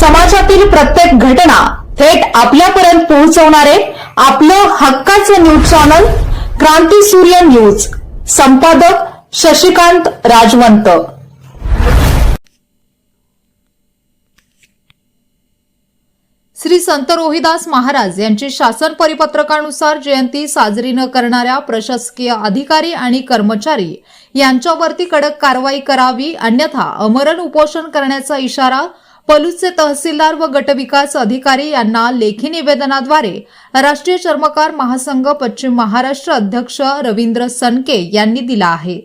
समाजातील प्रत्येक घटना थेट आपल्यापर्यंत पोहोचवणारे आपलं हक्काचं न्यूज चॅनल क्रांती सूर्य न्यूज. संपादक शशिकांत राजवंत. श्री संत रोहिदास महाराज यांची शासन परिपत्रकानुसार जयंती साजरी न करणाऱ्या प्रशासकीय अधिकारी आणि कर्मचारी यांच्यावरती कडक कारवाई करावी अन्यथा अमरण उपोषण करण्याचा इशारा पलूसचे तहसीलदार व गटविकास अधिकारी यांना लेखी निवेदनाद्वारे राष्ट्रीय चर्मकार महासंघ पश्चिम महाराष्ट्र अध्यक्ष रवींद्र सनके यांनी दिला आहे.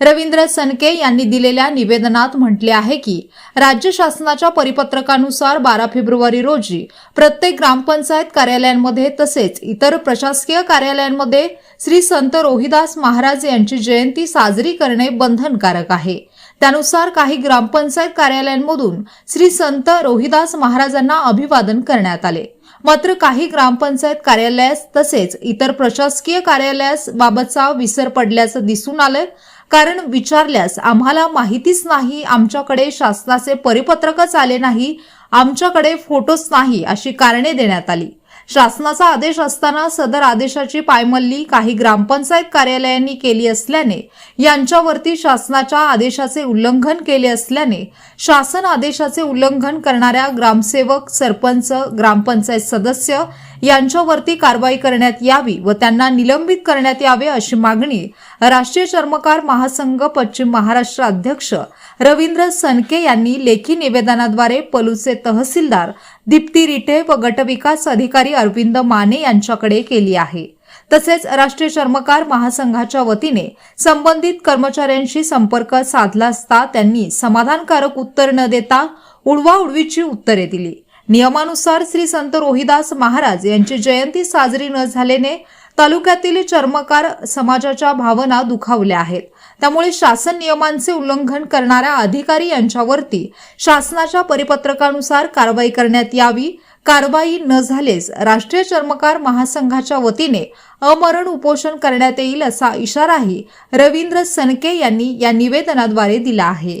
रवींद्र सनके यांनी दिलेल्या निवेदनात म्हटले आहे की राज्य शासनाच्या परिपत्रकानुसार बारा फेब्रुवारी रोजी प्रत्येक ग्रामपंचायत कार्यालयांमध्ये तसेच इतर प्रशासकीय कार्यालयांमध्ये श्री संत रोहिदास महाराज यांची जयंती साजरी करणे बंधनकारक आहे. त्यानुसार काही ग्रामपंचायत कार्यालयांमधून श्री संत रोहिदास महाराजांना अभिवादन करण्यात आले. मात्र काही ग्रामपंचायत कार्यालयास तसेच इतर प्रशासकीय कार्यालयास बाबतचा विसर पडल्याचं दिसून आलं कारण विचारल्यास आम्हाला माहितीच नाही आमच्याकडे शासनाचे परिपत्रकच आले नाही आमच्याकडे फोटोच नाही अशी कारणे देण्यात आली. शासनाचा आदेश असताना सदर आदेशाची पायमल्ली काही ग्रामपंचायत कार्यालयांनी केली असल्याने यांच्यावरती शासनाच्या आदेशाचे उल्लंघन केले असल्याने शासन आदेशाचे उल्लंघन करणाऱ्या ग्रामसेवक सरपंच ग्रामपंचायत सदस्य यांच्यावरती कारवाई करण्यात यावी व त्यांना निलंबित करण्यात यावे अशी मागणी राष्ट्रीय चर्मकार महासंघ पश्चिम महाराष्ट्र अध्यक्ष रवींद्र सनके यांनी लेखी निवेदनाद्वारे पलूचे तहसीलदार दीप्ती रिठे व गटविकास अधिकारी अरविंद माने यांच्याकडे केली आहे. तसेच राष्ट्रीय चर्मकार महासंघाच्या वतीने संबंधित कर्मचाऱ्यांशी संपर्क साधला असता त्यांनी समाधानकारक उत्तर न देता उडवाउडवीची उत्तरे दिली. नियमानुसार श्री संत रोहिदास महाराज यांची जयंती साजरी न झाल्याने तालुक्यातील चर्मकार समाजाच्या भावना दुखावल्या आहेत. त्यामुळे शासन नियमांचे उल्लंघन करणाऱ्या अधिकारी यांच्यावरती शासनाच्या परिपत्रकानुसार कारवाई करण्यात यावी. कारवाई न झालेस राष्ट्रीय चर्मकार महासंघाच्या वतीने अमरण उपोषण करण्यात येईल असा इशाराही रवींद्र सनके यांनी या निवेदनाद्वारे दिला आहे.